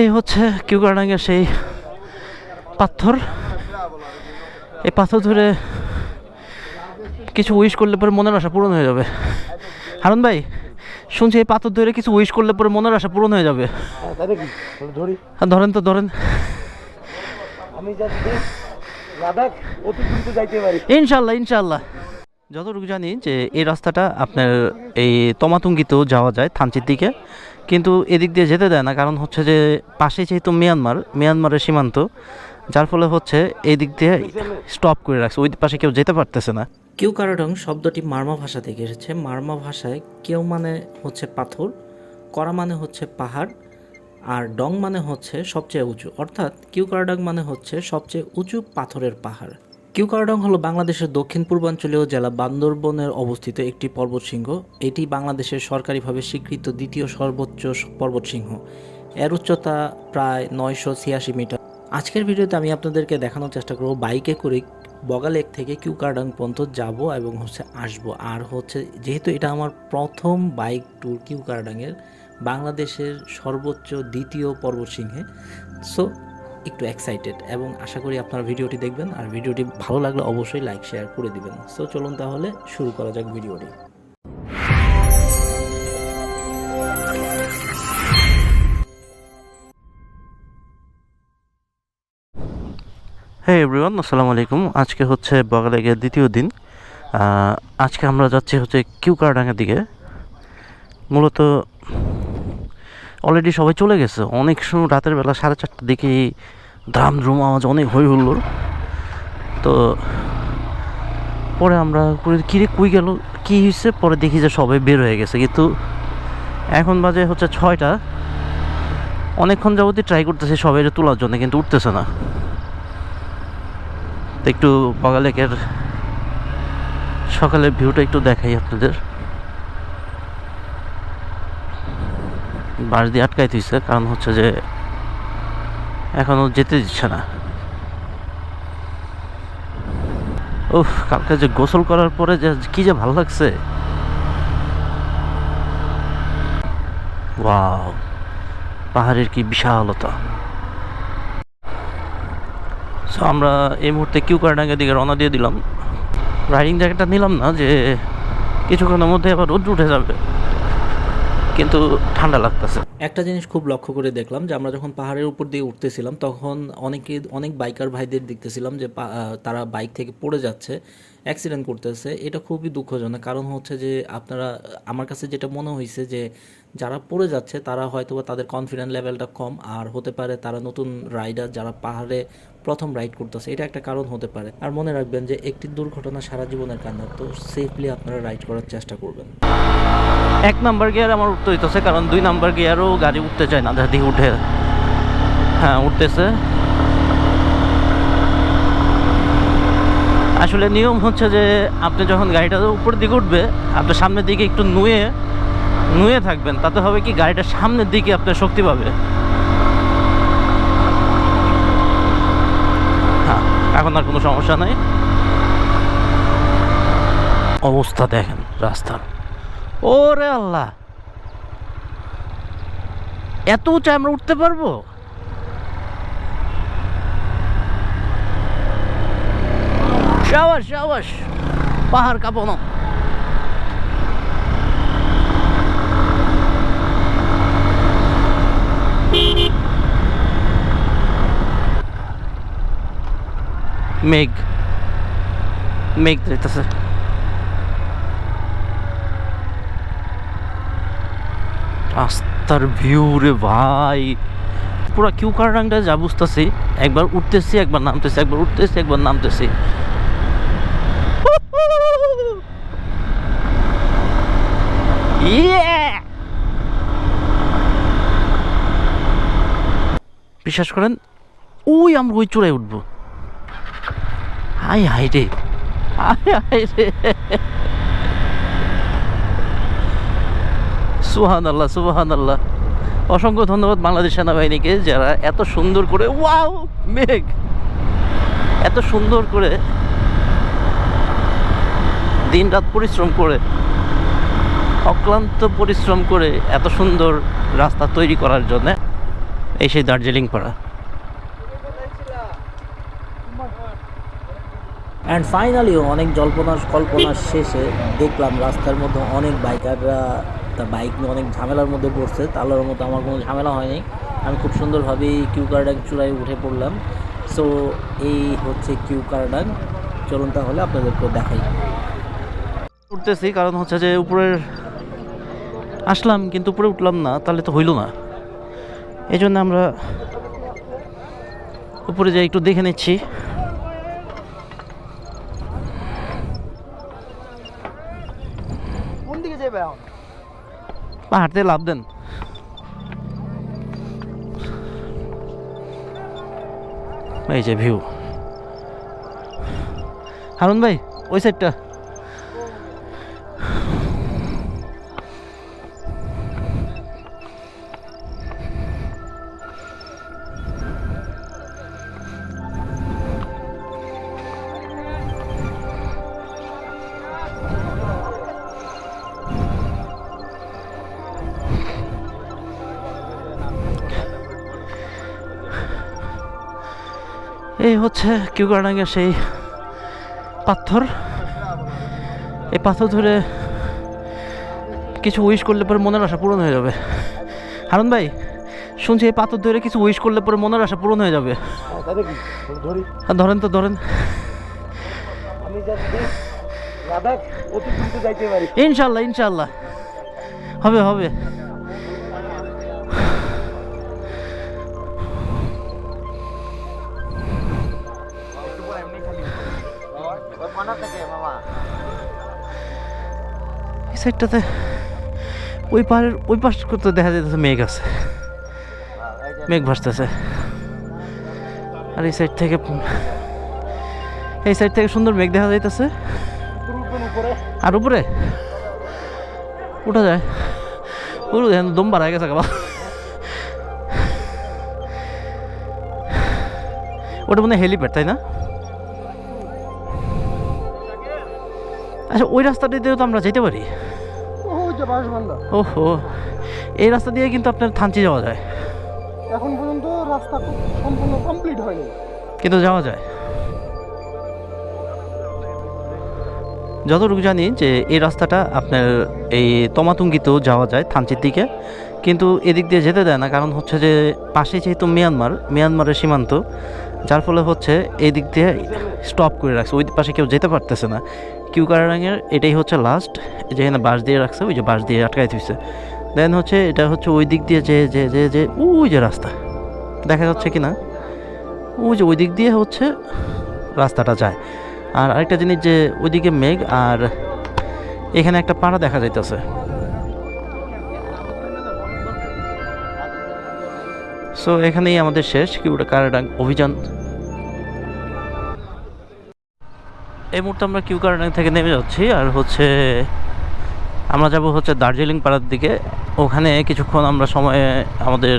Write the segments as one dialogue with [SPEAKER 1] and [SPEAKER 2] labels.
[SPEAKER 1] এই হচ্ছে কিউকারডাঙ্গের সেই পাথর। এই পাথর ধরে কিছু উইশ করলে পরে মনের আশা পূরণ হয়ে যাবে। হারুন ভাই শুনছি এই পাথর ধরে কিছু উইশ করলে পরে মনের আশা পূরণ হয়ে যাবে। আর ধরেন তো ধরেন।
[SPEAKER 2] আমি
[SPEAKER 1] ইনশাল্লাহ ইনশাল্লাহ যতটুকু জানি যে এই রাস্তাটা আপনার এই তমাতুঙ্গিতেও যাওয়া যায় থানচির দিকে। কিন্তু এদিক দিয়ে যেতে দেয় না, কারণ হচ্ছে যে পাশে যেহেতু মিয়ানমার, মিয়ানমারের সীমান্ত, যার ফলে হচ্ছে এই দিক দিয়ে স্টপ করে রাখছে, ওই পাশে কেউ যেতে পারতেছে না।
[SPEAKER 3] কিউ কারাডং শব্দটি মার্মা ভাষা থেকে এসেছে। মার্মা ভাষায় কেউ মানে হচ্ছে পাথর, করা মানে হচ্ছে পাহাড়, আর ডং মানে হচ্ছে সবচেয়ে উঁচু। অর্থাৎ কিউ কারাডং মানে হচ্ছে সবচেয়ে উঁচু পাথরের পাহাড়। কিউ কারাডং হলো বাংলাদেশের দক্ষিণ পূর্বাঞ্চলীয় জেলা বান্দরবনের অবস্থিত একটি পর্বতশৃঙ্গ। এটি বাংলাদেশের সরকারিভাবে স্বীকৃত দ্বিতীয় সর্বোচ্চ পর্বতশৃঙ্গ। এর উচ্চতা প্রায় নয়শো ছিয়াশি মিটার। আজকের ভিডিওতে আমি আপনাদেরকে দেখানোর চেষ্টা করব বাইকে করে বগালেক থেকে কিউকারডাং পর্যন্ত যাব এবং হচ্ছে আসব। আর হচ্ছে যেহেতু এটা আমার প্রথম বাইক ট্যুর কিউকারডাংয়ের বাংলাদেশের সর্বোচ্চ দ্বিতীয় পর্বতশৃঙ্গে সো একটু এক্সাইটেড এবং আশা করি আপনারা ভিডিওটি দেখবেন আর ভিডিওটি ভালো লাগলে অবশ্যই লাইক শেয়ার করে দিবেন। সো চলুন তাহলে শুরু করা যাক ভিডিওটি।
[SPEAKER 1] হ্যাঁ এভরিওয়ান আসসালামু আলাইকুম। আজকে হচ্ছে বগালেগের দ্বিতীয় দিন। আজকে আমরা যাচ্ছি হচ্ছে কিউকারডাঙ্গের দিকে। মূলত অলরেডি সবাই চলে গেছে। অনেক সময় রাতের বেলা সাড়ে চারটার দিকে ধাম ধুম আওয়াজ অনেক হই হুল্লোড় তো পরে আমরা করে কিরে কুই গেল? কী হয়েছে পরে দেখি যে সবাই বের হয়ে গেছে। কিন্তু এখন বাজে হচ্ছে ছয়টা। অনেকক্ষণ যাবতই ট্রাই করতেছি সবাই তোলার জন্য, কিন্তু উঠতেছে না। একটু বগালেকের সকালের ভিউটা একটু দেখাই আপনাদের। বাস দিয়ে আটকাই দিচ্ছে কারণ হচ্ছে যে এখনও যেতে দিচ্ছে না। উফ, কালকে যে গোসল করার পরে যে কি যে ভালো লাগছে। ওয়াও, পাহাড়ের কি বিশালতা। সো আমরা এই মুহূর্তে কিউ কার্ডাঙ্গের দিকে রওনা দিয়ে দিলাম। রাইডিং জ্যাকেটটা নিলাম না যে কিছুক্ষণের মধ্যে আবার রোদ উঠে যাবে। কিন্তু ঠান্ডা লাগতেছে।
[SPEAKER 3] একটা জিনিস খুব লক্ষ্য করে দেখলাম যে আমরা যখন পাহাড়ের উপর দিয়ে উঠতেছিলাম, তখন অনেকে, অনেক বাইকার ভাইদের দেখতেছিলাম যে তারা বাইক থেকে পড়ে যাচ্ছে। অ্যাক্সিডেন্ট করতেছে, এটা খুবই দুঃখজনক। কারণ হচ্ছে যে আপনারা, আমার কাছে যেটা মনে হয়েছে যে যারা পড়ে যাচ্ছে, তারা হয়তো বা তাদের কনফিডেন্স লেভেলটা কম। আর হতে পারে তারা নতুন রাইডার যারা পাহাড়ে প্রথম রাইড করতেছে, এটা একটা কারণ হতে পারে। আর মনে রাখবেন যে একটি দুর্ঘটনা সারা জীবনের কান্না তো সেফলি আপনারা রাইড করার চেষ্টা করবেন।
[SPEAKER 1] এক নাম্বার গিয়ার আমার উঠতে হইতেছে, কারণ দুই নাম্বার গিয়ারও গাড়ি উঠতে চায় না যদি উঠে। হ্যাঁ উঠতেছে। আসলে নিয়ম হচ্ছে যে আপনি যখন গাড়িটা উপর দিকে উঠবে, আপনার সামনের দিকে একটু নুয়ে নুয়ে থাকবেন, তাতে হবে কি গাড়িটা সামনের দিকে আপনার শক্তি পাবে। হ্যাঁ এখন আর কোনো সমস্যা নাই। অবস্থা দেখেন রাস্তার ওরে আল্লাহ! এত উঁচা আমরা উঠতে পারব? সাবাস সাবাস পাহাড় কাঁপানো মেঘ মেঘ যেতেছে রাস্তার ভিউ রে ভাই পুরা কিউ কারডাংটা যা বুঝতেছি একবার উঠতেছি একবার নামতেছি একবার উঠতেছি একবার নামতেছি বিশ্বাস করেন, ওই আমরা ওই চূড়ায় উঠবো। হাই হাই রে। হাই হাই রে। সুহান আল্লাহ সুহান আল্লাহ অসংখ্য ধন্যবাদ বাংলাদেশ সেনাবাহিনীকে যারা এত সুন্দর করে, ওয়াও, মেঘ! এত সুন্দর করে দিন রাত পরিশ্রম করে, অক্লান্ত পরিশ্রম করে এত সুন্দর রাস্তা তৈরি করার জন্য এই সেই দার্জিলিং পাড়া।
[SPEAKER 3] অ্যান্ড ফাইনালি অনেক জল্পনা কল্পনা শেষে দেখলাম রাস্তার মধ্যে অনেক বাইকাররা তা বাইক নিয়ে অনেক ঝামেলার মধ্যে পড়ছে। তাহলে মতো আমার কোনো ঝামেলা হয়নি। আমি খুব সুন্দরভাবেই কিউ কার্ডাং চূড়ায় উঠে পড়লাম। সো এই হচ্ছে কিউ কার্ডাং চলুন তাহলে আপনাদেরকে দেখাই।
[SPEAKER 1] উঠতেছি কারণ হচ্ছে যে উপরের আসলাম কিন্তু উপরে উঠলাম না তাহলে তো হইল না। এই জন্য আমরা উপরে যাই একটু দেখে নিচ্ছি। থেকে লাভ দেন। এই যে ভিউ হারুন ভাই ওই সাইডটা এই হচ্ছে কিউকারডাঙ্গের সেই পাথর। এই পাথর ধরে কিছু উইশ করলে পরে মনের আশা পূরণ হয়ে যাবে। হারুন ভাই শুনছি এই পাথর ধরে কিছু উইশ করলে পরে মনের আশা পূরণ হয়ে যাবে। ধরেন তো ধরেন। ইনশাল্লাহ ইনশাল্লাহ। হবে হবে। এই সাইডটাতে ওই পাহাড়ের ওই পাশ করতে দেখা যাইতেছে মেঘ আছে। মেঘ ভাসতেছে। আর এই সাইড থেকে এই সাইড থেকে সুন্দর মেঘ দেখা যাইতেছে। আর উপরে? উঠা যায়। উঠু দেখেন দম বাড়ায় গেছে কাবা ওটা মনে হেলিপ্যাড, তাই না? আচ্ছা ওই রাস্তাটা দিয়েও তো আমরা যেতে পারি। ওহো এই রাস্তা দিয়ে কিন্তু আপনার থানচি যাওয়া যায়।
[SPEAKER 2] এখন পর্যন্ত রাস্তা সম্পূর্ণ কমপ্লিট হয়নি।
[SPEAKER 1] কিন্তু যাওয়া যায়। যতটুকু জানি যে এই রাস্তাটা আপনার এই তমাতুঙ্গিতেও যাওয়া যায় থানচির দিকে। কিন্তু এদিক দিয়ে যেতে দেয় না কারণ হচ্ছে যে পাশে যেহেতু মিয়ানমার মিয়ানমারের সীমান্ত যার ফলে হচ্ছে এই দিক দিয়ে স্টপ করে রাখছে। ওই পাশে কেউ যেতে পারতেছে না। কিউ কারাঙ্গের এটাই হচ্ছে লাস্ট যেখানে বাঁশ দিয়ে রাখছে, ওই যে বাঁশ দিয়ে আটকাই দিচ্ছে দেন হচ্ছে এটা হচ্ছে ওই দিক দিয়ে যে যে যে যে, ওই যে রাস্তা। দেখা যাচ্ছে কি না ওই যে ওই দিক দিয়ে হচ্ছে রাস্তাটা যায়। আর আরেকটা জিনিস যে, ওইদিকে মেঘ আর এখানে একটা পাড়া দেখা যাইতেছে। সো এখানেই আমাদের শেষ। কি ওটা কারাডাং অভিযান। এই মুহূর্তে আমরা কিউ কারাডাং থেকে নেমে যাচ্ছি, আর হচ্ছে আমরা যাব হচ্ছে দার্জিলিং পাড়ার দিকে। ওখানে কিছুক্ষণ আমরা সময়ে আমাদের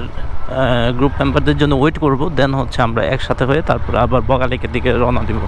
[SPEAKER 1] গ্রুপ মেম্বারদের জন্য ওয়েট করব দেন হচ্ছে আমরা একসাথে হয়ে তারপর আবার বগালিকের দিকে রওনা দিব।